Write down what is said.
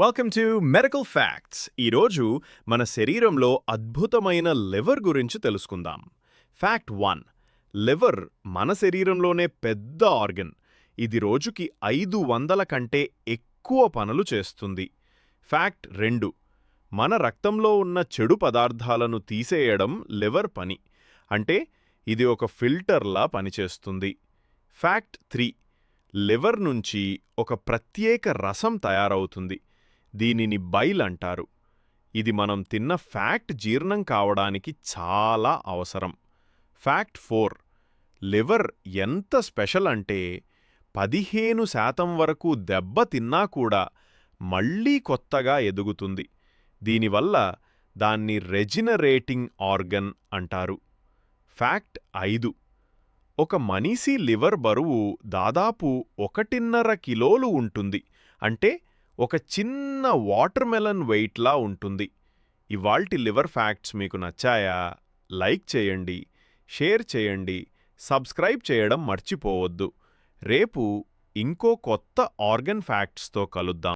Welcome to medical facts ఈరోజు మన శరీరంలో అద్భుతమైన లివర్ గురించి తెలుసుకుందాం. ఫ్యాక్ట్ వన్ లివర్ మన శరీరంలోనే పెద్ద ఆర్గన్. ఇది రోజుకి ఐదు వందల కంటే ఎక్కువ పనులు చేస్తుంది. ఫ్యాక్ట్ రెండు. మన రక్తంలో ఉన్న చెడు పదార్థాలను తీసేయడం లివర్ పని. అంటే ఇది ఒక ఫిల్టర్లా పనిచేస్తుంది. ఫ్యాక్ట్ త్రీ లివర్ నుంచి ఒక ప్రత్యేక రసం తయారవుతుంది. దీనిని బైల్ అంటారు. ఇది మనం తిన్న ఫ్యాక్ట్ జీర్ణం కావడానికి చాలా అవసరం. ఫ్యాక్ట్ ఫోర్ లివర్ ఎంత స్పెషల్ అంటే పదిహేను శాతం వరకు దెబ్బ తిన్నా కూడా మళ్ళీ కొత్తగా ఎదుగుతుంది. దీనివల్ల దాన్ని రెజినరేటింగ్ ఆర్గన్ అంటారు. ఫ్యాక్ట్ ఐదు ఒక మనిషి లివర్ బరువు దాదాపు ఒకటిన్నర కిలోలు ఉంటుంది. అంటే ఒక చిన్న వాటర్ మెలన్ వెయిట్లా ఉంటుంది. ఇవాల్టి లివర్ ఫ్యాక్ట్స్ మీకు నచ్చాయా? లైక్ చేయండి షేర్ చేయండి సబ్స్క్రైబ్ చేయడం మర్చిపోవద్దు. రేపు ఇంకో కొత్త ఆర్గన్ ఫ్యాక్ట్స్తో కలుద్దాం.